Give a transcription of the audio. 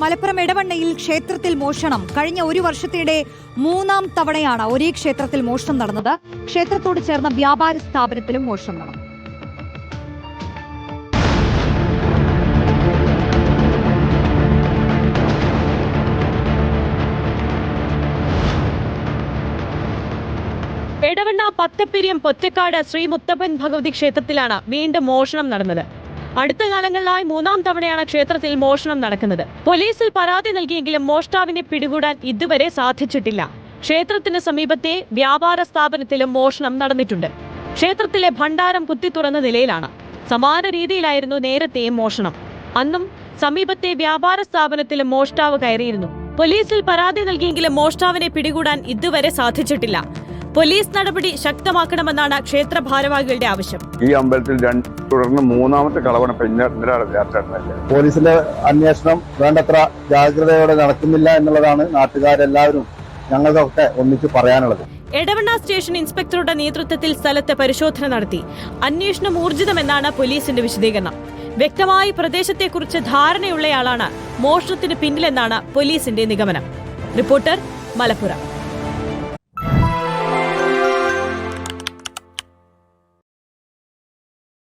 മലപ്പുറം ഇടവണ്ണയിൽ ക്ഷേത്രത്തിൽ മോഷണം. കഴിഞ്ഞ ഒരു വർഷത്തിനിടെ മൂന്നാം തവണയാണ് ഒരേ ക്ഷേത്രത്തിൽ മോഷണം നടന്നത്. ക്ഷേത്രത്തോട് ചേർന്ന വ്യാപാര സ്ഥാപനത്തിലും മോഷണം നടന്നു. എടവണ്ണ പത്തപ്പിരിയം പൊറ്റക്കാട് ശ്രീ മുത്തപ്പൻ ഭഗവതി ക്ഷേത്രത്തിലാണ് വീണ്ടും മോഷണം നടന്നത്. അടുത്ത കാലങ്ങളിലായി മൂന്നാം തവണയാണ് ക്ഷേത്രത്തിൽ മോഷണം നടക്കുന്നത്. പോലീസിൽ പരാതി നൽകിയെങ്കിലും മോഷ്ടാവിനെ പിടികൂടാൻ ഇതുവരെ സാധിച്ചിട്ടില്ല. ക്ഷേത്രത്തിന് സമീപത്തെ വ്യാപാര സ്ഥാപനത്തിലും മോഷണം നടന്നിട്ടുണ്ട്. ക്ഷേത്രത്തിലെ ഭണ്ഡാരം കുത്തി തുറന്ന നിലയിലാണ്. സമാന രീതിയിലായിരുന്നു നേരത്തെയും മോഷണം. അന്നും സമീപത്തെ വ്യാപാര സ്ഥാപനത്തിലും മോഷ്ടാവ് കയറിയിരുന്നു. പോലീസിൽ പരാതി നൽകിയെങ്കിലും മോഷ്ടാവിനെ പിടികൂടാൻ ഇതുവരെ സാധിച്ചിട്ടില്ല. പോലീസ് നടപടി ശക്തമാക്കണമെന്നാണ് ക്ഷേത്ര ഭാരവാഹികളുടെ ആവശ്യം. ഈ അമ്പലത്തിൽ തുടർന്ന് മൂന്നാമത്തെ കളവണ പോലീസിന്റെ അന്വേഷണം വേണ്ടത്ര ജാഗ്രതയോടെ നടക്കുന്നില്ല എന്നുള്ളതാണ് നാട്ടുകാരെല്ലാവരും ഞങ്ങൾക്കൊക്കെ ഒന്നിച്ച് പറയാനുള്ളത്. എടവണ്ണ സ്റ്റേഷൻ ഇൻസ്പെക്ടറുടെ നേതൃത്വത്തിൽ സ്ഥലത്ത് പരിശോധന നടത്തി. അന്വേഷണം ഊർജിതമെന്നാണ് പോലീസിന്റെ വിശദീകരണം. വ്യക്തമായി പ്രദേശത്തെക്കുറിച്ച് ധാരണയുള്ളയാളാണ് മോഷണത്തിന് പിന്നിലെന്നാണ് പോലീസിന്റെ നിഗമനം. റിപ്പോർട്ടർ മലപ്പുറം.